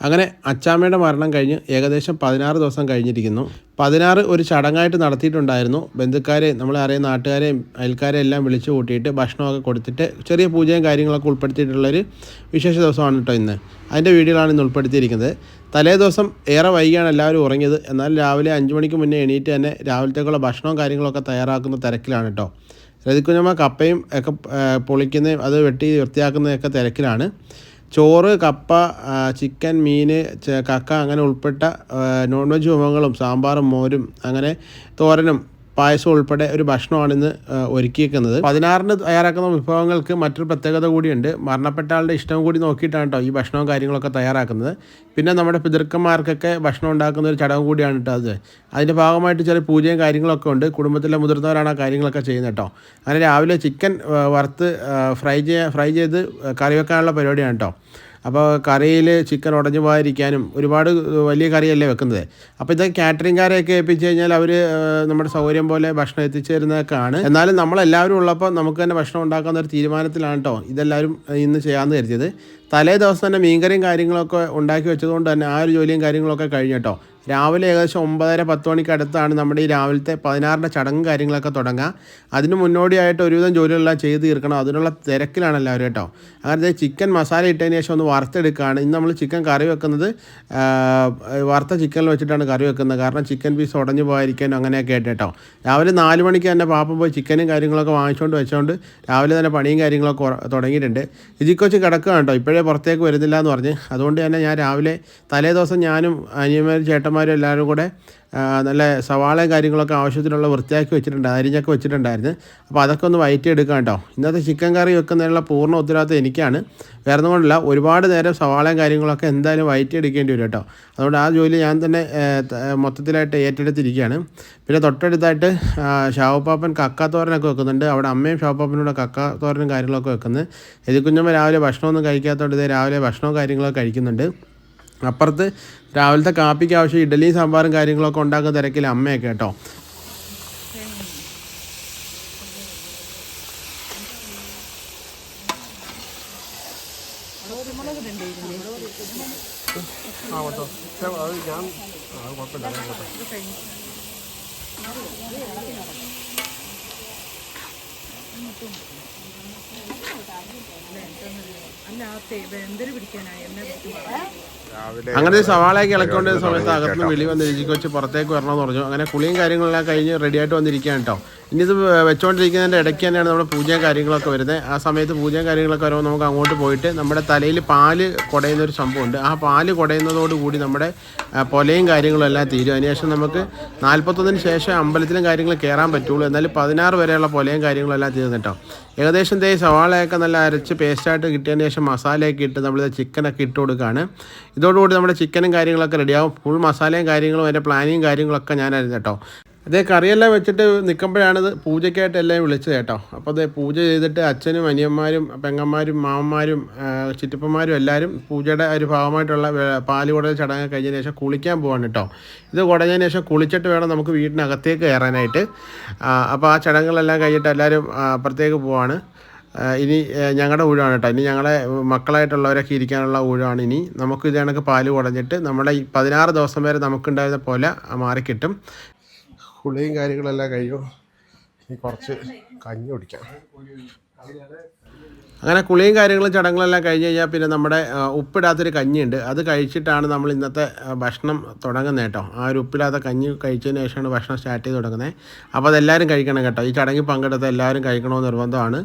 അങ്ങനെ അച്ചാമ്മയുടെ മരണം കഴിഞ്ഞ് ഏകദേശം പതിനാറ് ദിവസം കഴിഞ്ഞിരിക്കുന്നു. പതിനാറ് ഒരു ചടങ്ങായിട്ട് നടത്തിയിട്ടുണ്ടായിരുന്നു. ബന്ധുക്കാരെ നമ്മളെ അറിയുന്ന നാട്ടുകാരെയും അയൽക്കാരെയും എല്ലാം വിളിച്ചു കൂട്ടിയിട്ട് ഭക്ഷണമൊക്കെ കൊടുത്തിട്ട് ചെറിയ പൂജയും കാര്യങ്ങളൊക്കെ ഉൾപ്പെടുത്തിയിട്ടുള്ളൊരു വിശേഷ ദിവസമാണ് കേട്ടോ ഇന്ന്. അതിന്റെ വീഡിയോകളാണ് ഇന്ന് ഉൾപ്പെടുത്തിയിരിക്കുന്നത്. തലേ ദിവസം ഏറെ വൈകിയാണ് എല്ലാവരും ഉറങ്ങിയത്. എന്നാൽ രാവിലെ അഞ്ച് മണിക്ക് മുന്നേ എണീറ്റ് തന്നെ രാവിലത്തേക്കുള്ള ഭക്ഷണവും കാര്യങ്ങളൊക്കെ തയ്യാറാക്കുന്ന തിരക്കിലാണ് കേട്ടോ. രതിക്കുഞ്ഞമ്മ കപ്പയും ഒക്കെ പൊളിക്കുന്നതും അത് വെട്ടി വൃത്തിയാക്കുന്നതൊക്കെ തിരക്കിലാണ്. ചോറ് കപ്പ ചിക്കൻ മീൻ കക്ക അങ്ങനെ ഉൾപ്പെട്ട നോൺ വെജ് വിഭവങ്ങളും സാമ്പാറും മോരും അങ്ങനെ തോരനും പായസം ഉൾപ്പെടെ ഒരു ഭക്ഷണമാണ് ഇന്ന് ആ, ഒരുക്കിയിരിക്കുന്നത് പതിനാറിന് തയ്യാറാക്കുന്ന വിഭവങ്ങൾക്ക് മറ്റൊരു പ്രത്യേകത കൂടിയുണ്ട്. മരണപ്പെട്ട ആളുടെ ഇഷ്ടം കൂടി നോക്കിയിട്ടാണ് കേട്ടോ ഈ ഭക്ഷണവും കാര്യങ്ങളൊക്കെ തയ്യാറാക്കുന്നത്. പിന്നെ നമ്മുടെ പിതൃക്കന്മാർക്കൊക്കെ ഭക്ഷണം ഉണ്ടാക്കുന്ന ഒരു ചടങ്ങ് കൂടിയാണ് കേട്ടോ അത്. അതിന്റെ ഭാഗമായിട്ട് ചെറിയ പൂജയും കാര്യങ്ങളൊക്കെ ഉണ്ട്. കുടുംബത്തിലെ മുതിർന്നവരാണ് ആ കാര്യങ്ങളൊക്കെ ചെയ്യുന്നത് കേട്ടോ അങ്ങനെ രാവിലെ ചിക്കൻ വറുത്ത് ഫ്രൈ ചെയ്യാൻ ഫ്രൈ ചെയ്ത് കറി വെക്കാനുള്ള പരിപാടിയാണ് കേട്ടോ അപ്പോൾ കറിയിൽ ചിക്കൻ ഉടഞ്ഞു പോകാതിരിക്കാനും ഒരുപാട് വലിയ കറിയല്ലേ വെക്കുന്നത്. അപ്പോൾ ഇത് കാറ്ററിംഗുകാരെയൊക്കെ ഏൽപ്പിച്ച് കഴിഞ്ഞാൽ അവർ നമ്മുടെ സൗകര്യം പോലെ ഭക്ഷണം എത്തിച്ചു തരുന്നതൊക്കെയാണ് എന്നാലും നമ്മളെല്ലാവരും ഉള്ളപ്പോൾ നമുക്ക് തന്നെ ഭക്ഷണം ഉണ്ടാക്കുന്ന ഒരു തീരുമാനത്തിലാണ് കേട്ടോ ഇതെല്ലാവരും ഇന്ന് ചെയ്യാമെന്ന് കരുതിയത്. തലേ ദിവസം തന്നെ മീൻകറിയും കാര്യങ്ങളൊക്കെ ഉണ്ടാക്കി വെച്ചതുകൊണ്ട് തന്നെ ആ ഒരു ജോലിയും കാര്യങ്ങളൊക്കെ കഴിഞ്ഞു കേട്ടോ. രാവിലെ ഏകദേശം ഒമ്പതര പത്ത് മണിക്ക് അടുത്താണ് നമ്മുടെ ഈ രാവിലത്തെ പതിനാറിന്റെ ചടങ്ങും കാര്യങ്ങളൊക്കെ തുടങ്ങുക. അതിന് മുന്നോടിയായിട്ട് ഒരുവിധം ജോലികളെല്ലാം ചെയ്ത് തീർക്കണം. അതിനുള്ള തിരക്കിലാണ് എല്ലാവരും കേട്ടോ. അങ്ങനത്തെ ചിക്കൻ മസാല ഇട്ടതിന് ശേഷം ഒന്ന് വറുത്തെടുക്കുകയാണ്. ഇന്ന് നമ്മൾ ചിക്കൻ കറി വെക്കുന്നത് വറുത്ത ചിക്കനിൽ വെച്ചിട്ടാണ് കറി വെക്കുന്നത്. കാരണം ചിക്കൻ പീസ് ഉടഞ്ഞു പോകാതിരിക്കാനും അങ്ങനെയൊക്കെ ആയിട്ട് കേട്ടോ. രാവിലെ നാല് മണിക്ക് തന്നെ പാപ്പം പോയി ചിക്കനും കാര്യങ്ങളൊക്കെ വാങ്ങിച്ചുകൊണ്ട് വെച്ചുകൊണ്ട് രാവിലെ തന്നെ പണിയും കാര്യങ്ങളൊക്കെ തുടങ്ങിയിട്ടുണ്ട്. ഇജിക്കൊച്ച് കിടക്കുക കേട്ടോ? ഇപ്പോഴേ പുറത്തേക്ക് വരുന്നില്ല എന്ന് പറഞ്ഞ്. അതുകൊണ്ട് തന്നെ ഞാൻ രാവിലെ തലേ ദിവസം ഞാനും അനിയന്മാരും ചേട്ടന്മാരും എല്ലാവരും കൂടെ നല്ല സവാളയും കാര്യങ്ങളൊക്കെ ആവശ്യത്തിനുള്ള വൃത്തിയാക്കി വെച്ചിട്ടുണ്ട് അരിഞ്ഞൊക്കെ വെച്ചിട്ടുണ്ടായിരുന്നു. അപ്പോൾ അതൊക്കെ ഒന്ന് വയറ്റി എടുക്കാം കേട്ടോ. ഇന്നത്തെ ചിക്കൻ കറി വെക്കുന്നതിനുള്ള പൂർണ ഉത്തരവാദിത്വം എനിക്കാണ്. വേറെ ഒന്നുകൊണ്ടല്ല ഒരുപാട് നേരം സവാളയും കാര്യങ്ങളൊക്കെ എന്തായാലും വയറ്റി എടുക്കേണ്ടി വരും കേട്ടോ. അതുകൊണ്ട് ആ ജോലി ഞാൻ തന്നെ മൊത്തത്തിലായിട്ട് ഏറ്റെടുത്തിരിക്കുകയാണ്. പിന്നെ തൊട്ടടുത്തായിട്ട് ഷാവുപ്പാപ്പൻ കക്കാത്തോരനൊക്കെ വെക്കുന്നുണ്ട്. അവിടെ അമ്മയും ഷാവുപ്പാപ്പനോട് കക്കാത്തോരനും കാര്യങ്ങളൊക്കെ വെക്കുന്നത് എതിക്കുഞ്ഞമ്മ രാവിലെ ഭക്ഷണമൊന്നും കഴിക്കാത്തതുകൊണ്ട് ഇതേ രാവിലെ ഭക്ഷണവും കാര്യങ്ങളൊക്കെ കഴിക്കുന്നുണ്ട്. അപ്പുറത്ത് രാവിലത്തെ കാപ്പിക്ക് ആവശ്യം ഇഡലിയും സാമ്പാറും കാര്യങ്ങളൊക്കെ ഉണ്ടാക്കുന്ന തിരക്കിൽ അമ്മയൊക്കെ കേട്ടോ. അങ്ങനെ സവാളയൊക്കെ ഇളക്കൊണ്ട സമയത്ത് അകത്തുനിന്ന് വെളി വന്ന് രുചിക്ക് പുറത്തേക്ക് വരണമെന്ന് പറഞ്ഞു. അങ്ങനെ കുളിയും കാര്യങ്ങളെല്ലാം കഴിഞ്ഞ് റെഡിയായിട്ട് വന്നിരിക്കുകയാണ് കേട്ടോ. ഇനി ഇത് വെച്ചുകൊണ്ടിരിക്കുന്നതിന്റെ ഇടയ്ക്ക് തന്നെയാണ് നമ്മുടെ പൂജയും കാര്യങ്ങളൊക്കെ വരുന്നത്. ആ സമയത്ത് പൂജയും കാര്യങ്ങളൊക്കെ വരുമ്പോൾ നമുക്ക് അങ്ങോട്ട് പോയിട്ട് നമ്മുടെ തലയിൽ പാൽ കുടയുന്ന ഒരു സംഭവമുണ്ട്. ആ പാൽ കുടയുന്നതോടുകൂടി നമ്മുടെ പൊലയും കാര്യങ്ങളും എല്ലാം തീരും. അതിനുശേഷം നമുക്ക് നാൽപ്പത്തൊന്നിന് ശേഷം അമ്പലത്തിലും കാര്യങ്ങൾ കയറാൻ പറ്റുള്ളൂ. എന്നാലും പതിനാറ് വരെയുള്ള പൊലയും കാര്യങ്ങളും എല്ലാം തീർന്നിട്ടോ ഏകദേശം ദേ സവാളയൊക്കെ നല്ല അരച്ച് പേസ്റ്റായിട്ട് കിട്ടിയതിന് ശേഷം മസാലയൊക്കെ ഇട്ട് നമ്മൾ ചിക്കനൊക്കെ ഇട്ട് കൊടുക്കുകയാണ് ഇതോടുകൂടി നമ്മുടെ ചിക്കനും കാര്യങ്ങളൊക്കെ റെഡിയാവും ഫുൾ മസാലയും കാര്യങ്ങളും അതിന്റെ പ്ലാനിങ്ങും കാര്യങ്ങളൊക്കെ ഞാനായിരുന്നു കേട്ടോ. അതേ കറിയെല്ലാം വെച്ചിട്ട് നിൽക്കുമ്പോഴാണ് പൂജയ്ക്കായിട്ട് എല്ലാം വിളിച്ചത് കേട്ടോ. അപ്പോൾ അതേ പൂജ ചെയ്തിട്ട് അച്ഛനും അനിയന്മാരും പെങ്ങന്മാരും മാമന്മാരും ചിറ്റപ്പന്മാരും എല്ലാവരും പൂജയുടെ ഒരു ഭാഗമായിട്ടുള്ള പാൽ കുടൽ ചടങ്ങ് കഴിഞ്ഞതിന് ശേഷം കുളിക്കാൻ പോവാണ് കേട്ടോ. ഇത് കുടഞ്ഞതിന് ശേഷം കുളിച്ചിട്ട് വേണം നമുക്ക് വീടിനകത്തേക്ക് കയറാനായിട്ട്. അപ്പോൾ ആ ചടങ്ങുകളെല്ലാം കഴിഞ്ഞിട്ട് എല്ലാവരും അപ്പുറത്തേക്ക് പോവാണ്. ഇനി ഞങ്ങളുടെ ഊഴമാണ് കേട്ടോ. ഇനി ഞങ്ങളെ മക്കളായിട്ടുള്ളവരൊക്കെ ഇരിക്കാനുള്ള ഊഴമാണ് ഇനി. നമുക്ക് ഇത് കണക്ക് പാൽ കുടഞ്ഞിട്ട് നമ്മുടെ പതിനാറ് ദിവസം വരെ നമുക്കുണ്ടായിരുന്ന പോലെ മാറിക്കിട്ടും. കുളിയും കാര്യങ്ങളെല്ലാം കഴിയും ഇനി കുറച്ച് കഞ്ഞി കുടിക്കാം. അങ്ങനെ കുളിയും കാര്യങ്ങളും ചടങ്ങുകളെല്ലാം കഴിഞ്ഞ് കഴിഞ്ഞാൽ പിന്നെ നമ്മുടെ ഉപ്പിടാത്തൊരു കഞ്ഞിയുണ്ട്. അത് കഴിച്ചിട്ടാണ് നമ്മൾ ഇന്നത്തെ ഭക്ഷണം തുടങ്ങുന്നത് കേട്ടോ. ആ ഒരു ഉപ്പിടാത്ത കഞ്ഞി കഴിച്ചതിന് ശേഷമാണ് ഭക്ഷണം സ്റ്റാർട്ട് ചെയ്ത് തുടങ്ങുന്നത്. അപ്പോൾ അതെല്ലാവരും കഴിക്കണം കേട്ടോ. ഈ ചടങ്ങിൽ പങ്കെടുത്ത എല്ലാവരും കഴിക്കണമെന്ന് നിർബന്ധമാണ്.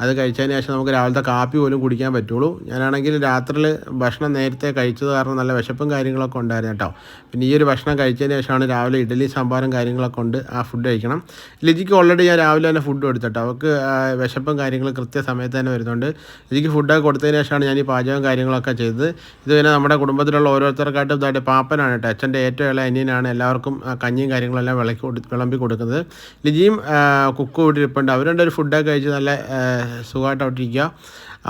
അത് കഴിച്ചതിന് ശേഷം നമുക്ക് രാവിലത്തെ കാപ്പി പോലും കുടിക്കാൻ പറ്റുള്ളൂ. ഞാനാണെങ്കിൽ രാത്രിയിൽ ഭക്ഷണം നേരത്തെ കഴിച്ചത് കാരണം നല്ല വിശപ്പും കാര്യങ്ങളൊക്കെ ഉണ്ടായിരുന്നു കേട്ടോ. പിന്നെ ഈ ഒരു ഭക്ഷണം കഴിച്ചതിന് ശേഷമാണ് രാവിലെ ഇഡലി സാമ്പാറും കാര്യങ്ങളൊക്കെ ഉണ്ട് ആ ഫുഡ് കഴിക്കണം. ലിജിക്ക് ഓൾറെഡി ഞാൻ രാവിലെ തന്നെ ഫുഡ് കൊടുത്തിട്ടോ അവൾക്ക് ആ, വിശപ്പും കാര്യങ്ങളും കൃത്യസമയത്ത് തന്നെ വരുന്നുണ്ട്. ലിജിക്ക് ഫുഡൊക്കെ കൊടുത്തതിന് ശേഷമാണ് ഞാൻ ഈ പാചകവും കാര്യങ്ങളൊക്കെ ചെയ്തത്. ഇത് പിന്നെ നമ്മുടെ കുടുംബത്തിലുള്ള ഓരോരുത്തർക്കായിട്ടും ഇതായിട്ട് പാപ്പനാണ് കേട്ടോ. അച്ഛന്റെ ഏറ്റവും ഇളയ അനിയനാണ് എല്ലാവർക്കും കഞ്ഞിയും കാര്യങ്ങളെല്ലാം വിളക്കി വിളമ്പി കൊടുക്കുന്നത്. ലിജിയും കുക്കും ഇവിടെ ഇരിപ്പുണ്ട്. അവർ രണ്ടൊരു ഫുഡൊക്കെ കഴിച്ച് നല്ല സുഖമായിട്ട് അവിടെ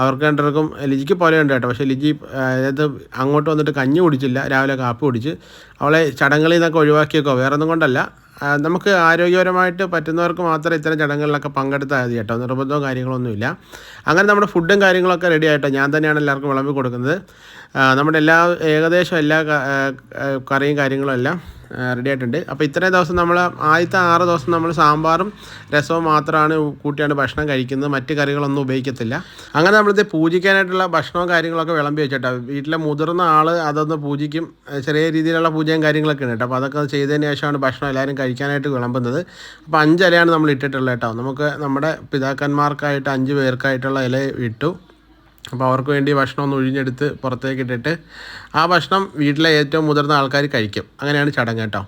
അവർക്ക് രണ്ടുപേർക്കും ലിജിക്ക് പോലെ ഉണ്ട് കേട്ടോ. പക്ഷേ ലിജി അതായത് അങ്ങോട്ട് വന്നിട്ട് കഞ്ഞി കുടിച്ചില്ല. രാവിലെ കാപ്പി കുടിച്ച്. അവളെ ചടങ്ങളിൽ നിന്നൊക്കെ ഒഴിവാക്കിയേക്കോ വേറെ ഒന്നും കൊണ്ടല്ല. നമുക്ക് ആരോഗ്യപരമായിട്ട് പറ്റുന്നവർക്ക് മാത്രം ഇത്തരം ചടങ്ങുകളിലൊക്കെ പങ്കെടുത്താൽ മതി കേട്ടോ. നിർബന്ധവും കാര്യങ്ങളൊന്നുമില്ല. അങ്ങനെ നമ്മുടെ ഫുഡും കാര്യങ്ങളൊക്കെ റെഡി ആയിട്ടോ. ഞാൻ തന്നെയാണ് എല്ലാവർക്കും വിളമ്പി കൊടുക്കുന്നത്. നമ്മുടെ എല്ലാ ഏകദേശം എല്ലാ കറിയും കാര്യങ്ങളും എല്ലാം റെഡി ആയിട്ടുണ്ട്. അപ്പോൾ ഇത്രയും ദിവസം നമ്മൾ ആദ്യത്തെ ആറ് ദിവസം നമ്മൾ സാമ്പാറും രസവും മാത്രമാണ് കൂട്ടിയാണ് ഭക്ഷണം കഴിക്കുന്നത്. മറ്റ് കറികളൊന്നും ഉപയോഗിക്കത്തില്ല. അങ്ങനെ നമ്മളിത് പൂജിക്കാനായിട്ടുള്ള ഭക്ഷണവും കാര്യങ്ങളൊക്കെ വിളമ്പി വെച്ചിട്ടാണ് വീട്ടിലെ മുതിർന്ന ആൾ അതൊന്ന് പൂജിക്കും. ചെറിയ രീതിയിലുള്ള പൂജയും കാര്യങ്ങളൊക്കെ ഉണ്ട് കേട്ടോ. അപ്പോൾ അതൊക്കെ ചെയ്തതിന് ശേഷമാണ് ഭക്ഷണം എല്ലാവരും കഴിക്കാനായിട്ട് വിളമ്പുന്നത്. അപ്പോൾ അഞ്ചിലയാണ് നമ്മൾ ഇട്ടിട്ടുള്ളത് കേട്ടോ. നമുക്ക് നമ്മുടെ പിതാക്കന്മാർക്കായിട്ട് അഞ്ച് പേർക്കായിട്ടുള്ള ഇല ഇട്ടു. അപ്പോൾ അവർക്ക് വേണ്ടി ഭക്ഷണം ഒന്ന് ഒഴിഞ്ഞെടുത്ത് പുറത്തേക്ക് ഇട്ടിട്ട് ആ ഭക്ഷണം വീട്ടിലെ ഏറ്റവും മുതിർന്ന ആൾക്കാർ കഴിക്കും. അങ്ങനെയാണ് ചടങ്ങ് കേട്ടോ.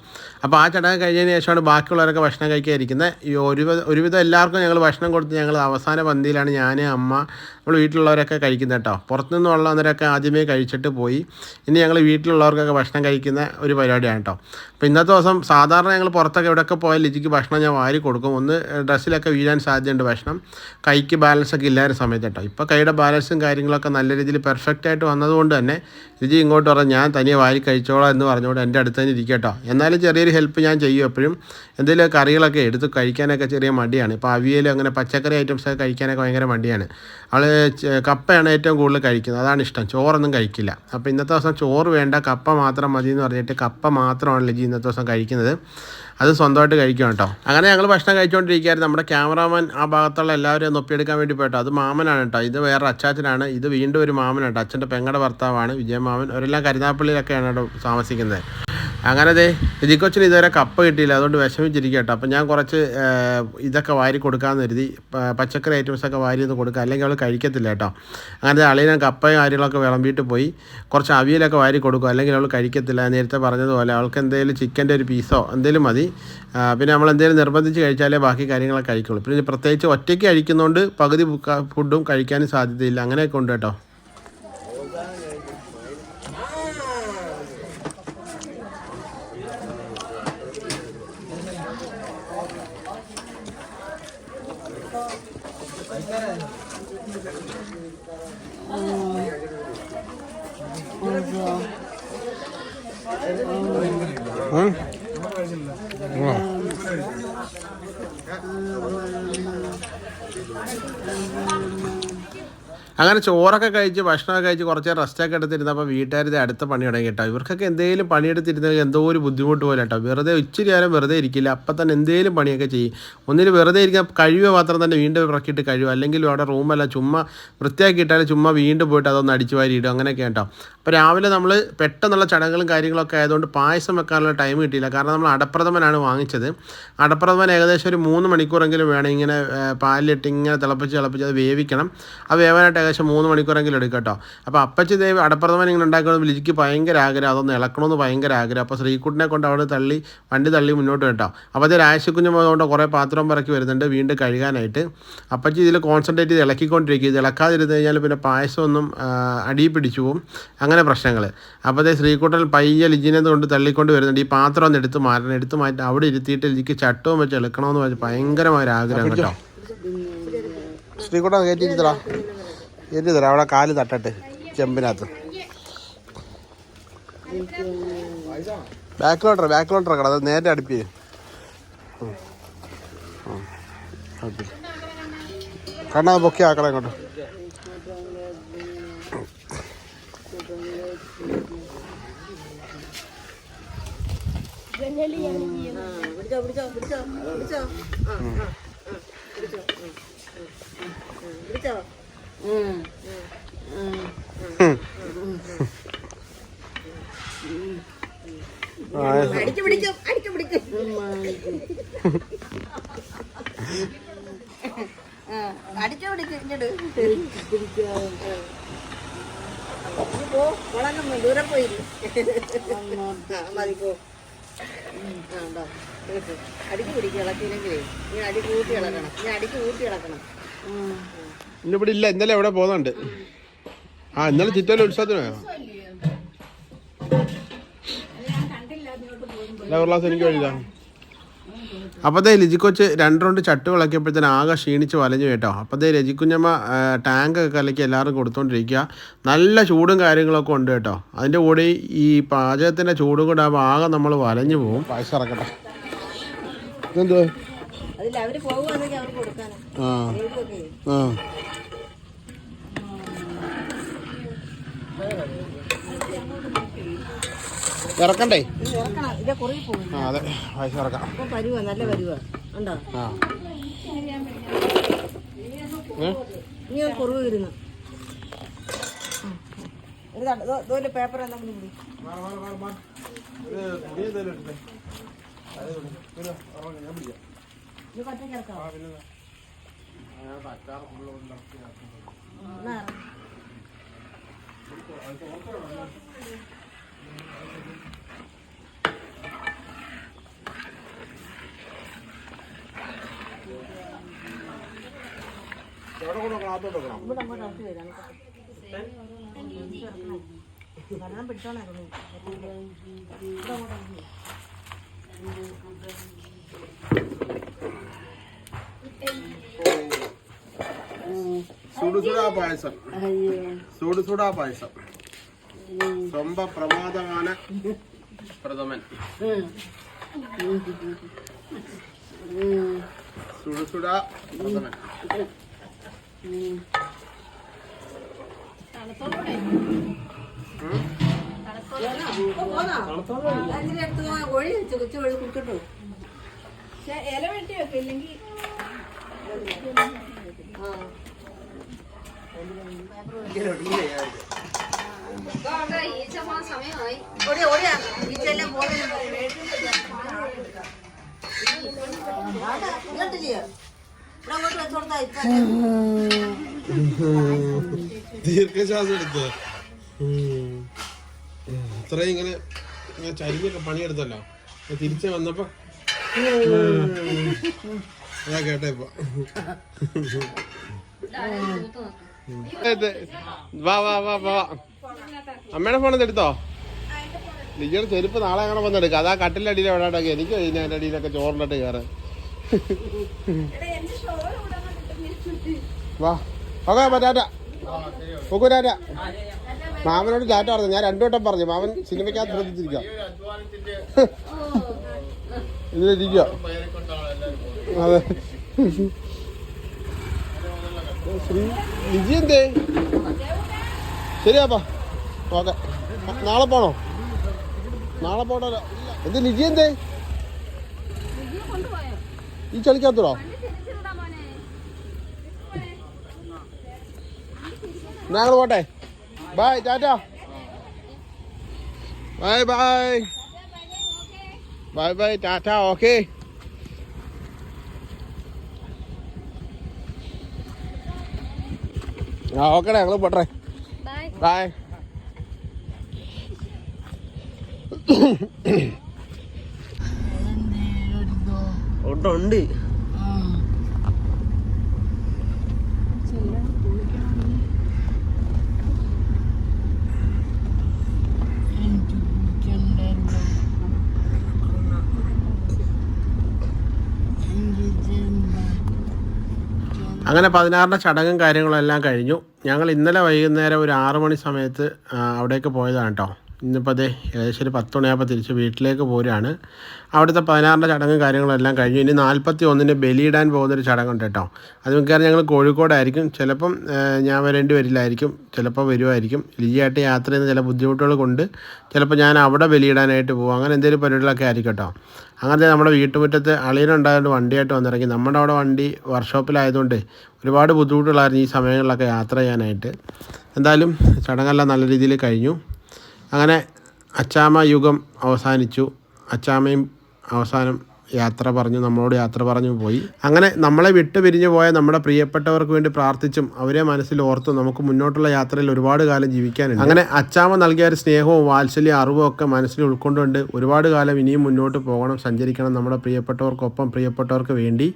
അപ്പോൾ ആ ചടങ്ങ് കഴിഞ്ഞതിന് ശേഷമാണ് ബാക്കിയുള്ളവരൊക്കെ ഭക്ഷണം കഴിക്കാൻ ഇരിക്കുന്നത് ഈ ഒരുവിധ ഒരുവിധം എല്ലാവർക്കും ഞങ്ങൾ ഭക്ഷണം കൊടുത്ത് ഞങ്ങൾ അവസാന പന്തിയിലാണ് ഞാൻ അമ്മ നമ്മൾ വീട്ടിലുള്ളവരൊക്കെ കഴിക്കുന്നത് കേട്ടോ. പുറത്തുനിന്ന് ആദ്യമേ കഴിച്ചിട്ട് പോയി. ഇനി ഞങ്ങൾ വീട്ടിലുള്ളവർക്കൊക്കെ ഭക്ഷണം കഴിക്കുന്ന ഒരു പരിപാടിയാണ് കേട്ടോ. അപ്പോൾ ഇന്നത്തെ ദിവസം സാധാരണ ഞങ്ങൾ പുറത്തൊക്കെ എവിടെയൊക്കെ പോയാൽ ലിജിക്ക് ഭക്ഷണം ഞാൻ വാരി കൊടുക്കും. ഒന്ന് ഡ്രസ്സിലൊക്കെ വീഴാൻ സാധ്യതയുണ്ട് ഭക്ഷണം. കൈക്ക് ബാലൻസ് ഒക്കെ ഇല്ലാത്ത സമയത്ത് കേട്ടോ. ഇപ്പോൾ കൈയുടെ ബാലൻസും കാര്യങ്ങളൊക്കെ നല്ല രീതിയിൽ പെർഫെക്റ്റ് ആയിട്ട് വന്നതുകൊണ്ട് തന്നെ ലിജി ഇങ്ങോട്ട് പറഞ്ഞാൽ ഞാൻ തനിയെ വാരി കഴിച്ചോളാം എന്ന് പറഞ്ഞുകൊണ്ട് എന്റെ അടുത്ത് തന്നെ ഇരിക്കും കേട്ടോ. എന്നാലും ചെറിയൊരു ഹെൽപ്പ് ഞാൻ ചെയ്യും എപ്പോഴും. എന്തെങ്കിലും കറികളൊക്കെ എടുത്ത് കഴിക്കാനൊക്കെ ചെറിയ മടിയാണ്. ഇപ്പോൾ അവിയൽ അങ്ങനെ പച്ചക്കറി ഐറ്റംസ് ഒക്കെ കഴിക്കാനൊക്കെ ഭയങ്കര മടിയാണ്. അവൾ കപ്പയാണ് ഏറ്റവും കൂടുതൽ കഴിക്കുന്നത്. അതാണ് ഇഷ്ടം. ചോറൊന്നും കഴിക്കില്ല. അപ്പോൾ ഇന്നത്തെ ദിവസം ചോറ് വേണ്ട കപ്പ മാത്രം മതി എന്ന് പറഞ്ഞിട്ട് കപ്പ മാത്രമാണ് ലജി ഇന്നത്തെ ദിവസം കഴിക്കുന്നത്. അത് സ്വന്തമായിട്ട് കഴിക്കും കേട്ടോ. അങ്ങനെ ഞങ്ങൾ ഭക്ഷണം കഴിച്ചുകൊണ്ടിരിക്കുകയായിരുന്നു നമ്മുടെ ക്യാമറാമാൻ ആ ഭാഗത്തുള്ള എല്ലാവരെയും നൊപ്പിയെടുക്കാൻ വേണ്ടി പോയിട്ടോ. അത് മാമനാണ് കേട്ടോ. ഇത് വേറെ അച്ചാച്ചനാണ്. ഇത് വീണ്ടും ഒരു മാമനാണ് കേട്ടോ. അച്ഛന്റെ പെങ്ങളുടെ ഭർത്താവാണ് വിജയമാമൻ. അവരെല്ലാം കരുനാപ്പള്ളിയിലൊക്കെയാണ് കേട്ടോ താമസിക്കുന്നത്. അങ്ങനെ അതെ രജിക്കൊച്ചിന് ഇതുവരെ കപ്പ കിട്ടിയില്ല. അതുകൊണ്ട് വിഷമിച്ചിരിക്കുക കേട്ടോ അപ്പം ഞാൻ കുറച്ച് ഇതൊക്കെ വാരി കൊടുക്കാമെന്ന് കരുതി പച്ചക്കറി ഐറ്റംസൊക്കെ വാരി ഒന്ന് കൊടുക്കുക അല്ലെങ്കിൽ അവൾ കഴിക്കത്തില്ല കേട്ടോ അങ്ങനെ അളിയനെ കപ്പയും കാര്യങ്ങളൊക്കെ വിളമ്പിയിട്ട് പോയി കുറച്ച് അവിയലൊക്കെ വാരി കൊടുക്കുക അല്ലെങ്കിൽ അവൾ കഴിക്കത്തില്ല. നേരത്തെ പറഞ്ഞതുപോലെ അവൾക്ക് എന്തെങ്കിലും ചിക്കന്റെ ഒരു പീസോ എന്തെങ്കിലും മതി. പിന്നെ നമ്മൾ എന്തെങ്കിലും നിർബന്ധിച്ച് കഴിച്ചാലേ ബാക്കി കാര്യങ്ങളൊക്കെ കഴിക്കുള്ളൂ. പിന്നെ പ്രത്യേകിച്ച് ഒറ്റയ്ക്ക് കഴിക്കുന്നതുകൊണ്ട് പകുതി ഫുഡും കഴിക്കാനും സാധ്യതയില്ല. അങ്ങനെയൊക്കെ ഉണ്ട് കേട്ടോ ഉം. ആ. അങ്ങനെ ചോറൊക്കെ കഴിച്ച് ഭക്ഷണമൊക്കെ കഴിച്ച് കുറച്ച് റെസ്റ്റൊക്കെ എടുത്തിരുന്നപ്പോൾ വീട്ടുകാർ ഇത് അടുത്ത പണി തുടങ്ങി കേട്ടോ ഇവർക്കൊക്കെ എന്തെങ്കിലും പണിയെടുത്തിരുന്നത് എന്തോ ഒരു ബുദ്ധിമുട്ട് പോലെ കേട്ടോ. വെറുതെ ഇച്ചിരി നേരം വെറുതെ ഇരിക്കില്ല. അപ്പം തന്നെ എന്തെങ്കിലും പണിയൊക്കെ ചെയ്യും. ഒന്നിന് വെറുതെ ഇരിക്കാൻ കഴിയുക മാത്രം തന്നെ വീണ്ടും ഇറക്കിയിട്ട് കഴിയും അല്ലെങ്കിൽ അവിടെ റൂമല്ല ചുമ്മാ വൃത്തിയാക്കിയിട്ടാൽ ചുമ്മാ വീണ്ടും പോയിട്ട് അതൊന്ന് അടിച്ചു വാരി ഇടും. അങ്ങനെയൊക്കെ കേട്ടോ. അപ്പോൾ രാവിലെ നമ്മൾ പെട്ടെന്നുള്ള ചടങ്ങുകളും കാര്യങ്ങളൊക്കെ ആയതുകൊണ്ട് പായസം വെക്കാനുള്ള ടൈം കിട്ടിയില്ല. കാരണം നമ്മൾ അടപ്രഥമനാണ് വാങ്ങിച്ചത്. അടപ്രഥമൻ ഏകദേശം ഒരു മൂന്ന് മണിക്കൂറെങ്കിലും വേണം ഇങ്ങനെ പാലിലിട്ട് ഇങ്ങനെ തിളപ്പിച്ച് തിളപ്പിച്ച് അത് വേവിക്കണം. ആ വേവാനായിട്ട് ഏകദേശം മൂന്ന് മണിക്കൂറെങ്കിലും എടുക്കും കേട്ടോ. അപ്പോൾ അപ്പച്ചി ദേവി അടപ്രഥമൻ ഇങ്ങനെ ഉണ്ടാക്കുന്നത് ലിജിക്ക് ഭയങ്കര ആഗ്രഹം. അതൊന്ന് ഇളക്കണമെന്ന് ഭയങ്കര ആഗ്രഹം. അപ്പോൾ ശ്രീകുട്ടിനെ കൊണ്ട് അവിടെ തള്ളി വണ്ടി തള്ളി മുന്നോട്ട് കേട്ടോ. അപ്പോൾ അത് രാശിക്കുഞ്ഞ് കൊണ്ട് കുറേ പാത്രം പറക്കി വരുന്നുണ്ട് വീണ്ടും കഴുകാനായിട്ട്. അപ്പച്ചി ഇതിൽ കോൺസെൻട്രേറ്റ് ചെയ്ത് ഇളക്കിക്കൊണ്ടിരിക്കും ഇത് ഇളക്കാതിരുന്ന് കഴിഞ്ഞാൽ പിന്നെ പായസമൊന്നും അടി പിടിച്ചു പോവും. അങ്ങനെ പ്രശ്നങ്ങൾ അപ്പോൾ അതേ ശ്രീകുട്ടൻ പയ്യ ലിജിനെ കൊണ്ട് തള്ളിക്കൊണ്ട് വരുന്നുണ്ട്. ഈ പാത്രം ഒന്ന് എടുത്ത് മാറ്റണം. എടുത്ത് മാറ്റി അവിടെ ഇരുത്തിയിട്ട് ലിജിക്ക് ചട്ടവും വെച്ച് ഇളക്കണമെന്ന് വെച്ച് ഭയങ്കരമായ ഒരു ആഗ്രഹം കേട്ടോ. ശ്രീകുട്ടൻ കയറ്റി കയറ്റി തരാം. അവിടെ കാൽ തട്ടട്ടെ. ചെമ്പിനകത്ത്. ബാക്കിലോട്ടറ ബാക്കിലോട്ടറ കട നേരെ അടുപ്പി കണ്ണാ പൊക്കി ആക്കണം ഇങ്ങോട്ട്. പിടിച്ചോ പിടിച്ചോ പിടിച്ചോ പിടിച്ചോ പിടിച്ചോ ദൂരെ പോയില്ല മതി പോ ഇളക്കിയില്ലെങ്കിലേ നീ അടി കൂട്ടി ഇളക്കണം നീ അടിക്ക് കൂട്ടി ഇളക്കണം ഇന്ന് ഇവിടെ ഇല്ല ഇന്നലെ എവിടെ പോകുന്നുണ്ട് ആ ഇന്നലെ ചിറ്റോല ഉത്സവത്തിന് പോയോ? ഇല്ല, ക്ലാസ് എനിക്ക് വഴിതാണ് അപ്പോഴത്തേ ലിജിക്കൊച്ച് രണ്ട് റൗണ്ട് ചട്ട് വിളക്കിയപ്പോഴത്തേന് ആകെ ക്ഷീണിച്ച് വലഞ്ഞു കേട്ടോ. അപ്പോഴത്തേ രജിക്കുഞ്ഞമ്മ ടാങ്ക് ഒക്കെ കലക്കി എല്ലാവരും കൊടുത്തോണ്ടിരിക്കുക നല്ല ചൂടും കാര്യങ്ങളൊക്കെ ഉണ്ട് കേട്ടോ. അതിന്റെ കൂടെ ഈ പാചകത്തിന്റെ ചൂടും കൂടെ ആകെ നമ്മൾ വലഞ്ഞു പോകും പായസം ഇറക്കട്ടെ. ആ. ഇറക്കണ്ടേ? ആ അതെ. പൈസ ഇറക്കാം. നല്ല പരുവാ ഉണ്ടോ ആ. ഒരു കുറവ് വരുന്നു ഇതുപോലെ പേപ്പർ എന്തെങ്കിലും കൂടി ഞാൻ. ഇവിടെ അങ്ങോട്ട് അടുത്ത് വരാം വെള്ളം പിടിച്ചോണായിരുന്നു ഇവിടെ അങ്ങോട്ട് അടുത്ത് സുടാ പായസം. സുടു സുടാ പായസം. സ്വമ്പ പ്രമാദമാണ് പ്രഥമൻ. സുടുസുടാ പ്രഥമൻ പോന്നോ? അതിന്റെ അടുത്ത് കോഴി വെച്ച് കൊച്ചു കോഴി കുടിക്കട്ടോ ഇല വെട്ടി വെക്കും ഇല്ലെങ്കിൽ ആ. ദീർഘശ്വാസം എടുത്ത് ഇത്രയും ഇങ്ങനെ ഇങ്ങനെ ചരിഞ്ഞൊക്കെ പണിയെടുത്തല്ലോ. തിരിച്ചു തിരിച്ച് വന്നപ്പോ അതാ കേട്ടേ ഇപ്പൊ. വാ വാ വാ വാ. അമ്മയുടെ ഫോൺ എടുത്തോ ലിജിയുടെ ചെരുപ്പ് നാളെ അങ്ങനെ വന്നെടുക്കാം അതാ കട്ടിലെ അടിയിൽ എവിടെ ഇടയ്ക്ക് എനിക്ക് കഴിഞ്ഞ അതിന്റെ അടിയിലൊക്കെ ചോറിന്റെ കയറ് വാ. ഓക്കെ പറ്റാറ്റ. ടാറ്റ മാമനോട് ചാറ്റ പറഞ്ഞു. ഞാൻ രണ്ടു വട്ടം പറഞ്ഞു. മാമൻ സിനിമയ്ക്കകത്ത് ശ്രദ്ധിച്ചിരിക്കാം ഇതിലിരിക്കുക. അതെ. ശ്രീ ലിജി എന്തേ ശരിയാപ്പാ ഓക്കെ. നാളെ പോണോ? നാളെ പോണല്ലോ എന്ത് ലിജി എന്തേ ഈ ചളിക്കകത്തൂടോ എന്നാ ഞങ്ങൾ പോട്ടെ. Bye tata. Bye bye. Bye bye tata okay. ആ ഓക്കെടാ ഞങ്ങൾ പോട്ടെ. ബൈ ഉണ്ട്. അങ്ങനെ പതിനാറിന്റെ ചടങ്ങും കാര്യങ്ങളും എല്ലാം കഴിഞ്ഞു. ഞങ്ങൾ ഇന്നലെ വൈകുന്നേരം ഒരു ആറ് മണി സമയത്ത് അവിടേക്ക് പോയതാണ് കേട്ടോ ഇന്നിപ്പോൾ അതെ ഏകദേശം ഒരു പത്ത് മണിയാകുമ്പോൾ തിരിച്ച് വീട്ടിലേക്ക് പോരുകയാണ്. അവിടുത്തെ പതിനാറിന്റെ ചടങ്ങും കാര്യങ്ങളെല്ലാം കഴിഞ്ഞു. ഇനി നാൽപ്പത്തി ഒന്നിന് ബലിയിടാൻ പോകുന്നൊരു ചടങ്ങുണ്ട് കേട്ടോ. അത് മിക്കവാറും ഞങ്ങൾ കോഴിക്കോടായിരിക്കും. ചിലപ്പം ഞാൻ വരേണ്ടി വരില്ലായിരിക്കും. ചിലപ്പോൾ വരുമായിരിക്കും ലിജിയായിട്ട് യാത്ര ചെയ്യുന്ന ചില ബുദ്ധിമുട്ടുകൾ കൊണ്ട് ചിലപ്പോൾ ഞാൻ അവിടെ ബലിയിടാനായിട്ട് പോകും. അങ്ങനെ എന്തെങ്കിലും പരിപാടികളൊക്കെ ആയിരിക്കും കേട്ടോ. അങ്ങനത്തെ നമ്മുടെ വീട്ടുമുറ്റത്ത് അളിയനുണ്ടായതുകൊണ്ട് വണ്ടിയായിട്ട് വന്നിറങ്ങി. നമ്മുടെ അവിടെ വണ്ടി വർക്ക്ഷോപ്പിലായതുകൊണ്ട് ഒരുപാട് ബുദ്ധിമുട്ടുകളായിരുന്നു ഈ സമയങ്ങളിലൊക്കെ യാത്ര ചെയ്യാനായിട്ട്. എന്തായാലും ചടങ്ങെല്ലാം നല്ല രീതിയിൽ കഴിഞ്ഞു. അങ്ങനെ അച്ചാമ്മ യുഗം അവസാനിച്ചു. അച്ചാമ്മയും അവസാനം യാത്ര പറഞ്ഞു നമ്മളോട് യാത്ര പറഞ്ഞു പോയി. അങ്ങനെ നമ്മളെ വിട്ടു പിരിഞ്ഞു പോയ നമ്മുടെ പ്രിയപ്പെട്ടവർക്ക് വേണ്ടി പ്രാർത്ഥിച്ചും അവരെ മനസ്സിൽ ഓർത്തും നമുക്ക് മുന്നോട്ടുള്ള യാത്രയിൽ ഒരുപാട് കാലം ജീവിക്കാനുണ്ട്. അങ്ങനെ അച്ചാമ്മ നൽകിയ ഒരു സ്നേഹവും വാത്സല്യ അറിവും ഒക്കെ മനസ്സിൽ ഉൾക്കൊണ്ടുകൊണ്ട് ഒരുപാട് കാലം ഇനിയും മുന്നോട്ട് പോകണം സഞ്ചരിക്കണം നമ്മുടെ പ്രിയപ്പെട്ടവർക്കൊപ്പം പ്രിയപ്പെട്ടവർക്ക് വേണ്ടി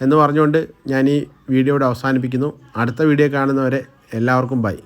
എന്ന് പറഞ്ഞുകൊണ്ട് ഞാൻ ഈ വീഡിയോ ഇവിടെ അവസാനിപ്പിക്കുന്നു. അടുത്ത വീഡിയോ കാണുന്നവരെ എല്ലാവർക്കും ബൈ.